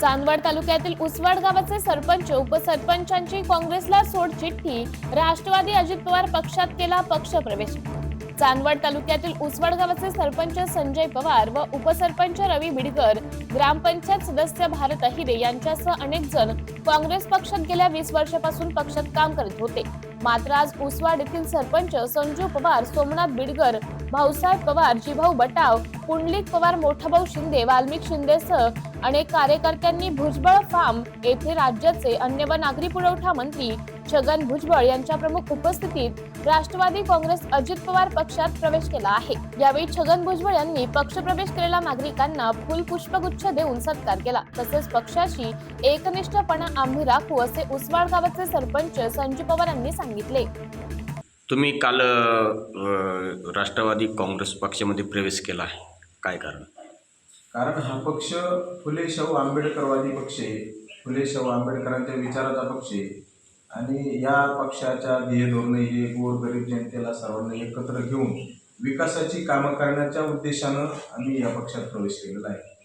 चांदवड तालुक्यातील उसवाड गावाचे सरपंच उपसरपंचांची काँग्रेसला सोड चिठ्ठी राष्ट्रवादी अजित पवार पक्षात केला पक्षप्रवेश चांदवड तालुक्यातील उसवाड गावाचे सरपंच संजय पवार व उपसरपंच रवी बिडकर ग्रामपंचायत सदस्य भारत अहिरे यांच्यासह अनेक जण काँग्रेस पक्षात गेल्या वीस वर्षापासून पक्षात काम करत होते. मात्र आज उसवाड येथील सरपंच संजू पवार सोमनाथ बिडकर भाऊसाहेब पवार जिभाऊ बटाव पुंडलिक पवार मोठाभाऊ शिंदे वाल्मिक शिंदेसह अनेक कार्यकर्त्यांनी भुजबळ फार्म येथे राज्याचे अन्न व नागरी पुरवठा मंत्री छगन भुजबळ यांच्या प्रमुख उपस्थितीत राष्ट्रवादी काँग्रेस अजित पवार पक्षात प्रवेश केला आहे. यावेळी छगन भुजबळ यांनी पक्षप्रवेश केलेल्या नागरिकांना फुल पुष्पगुच्छ देऊन सत्कार केला. तसेच पक्षाशी एकनिष्ठपणा आम्ही राखू असे उसवाड गावाचे सरपंच संजू पवार यांनी सांगितले. तुम्ही काल राष्ट्रवादी काँग्रेस पक्षामध्ये प्रवेश केला आहे. काय कारण? कारण हा पक्ष फुले शाहू आंबेडकरवादी पक्ष आहे. फुले शाहू आंबेडकरांच्या विचाराचा पक्ष आहे. आणि या पक्षाच्या ध्येय धोरणे हे गोरगरीब जनतेला सर्वांना एकत्र घेऊन विकासाची कामं करण्याच्या उद्देशानं आम्ही या पक्षात प्रवेश केलेला आहे.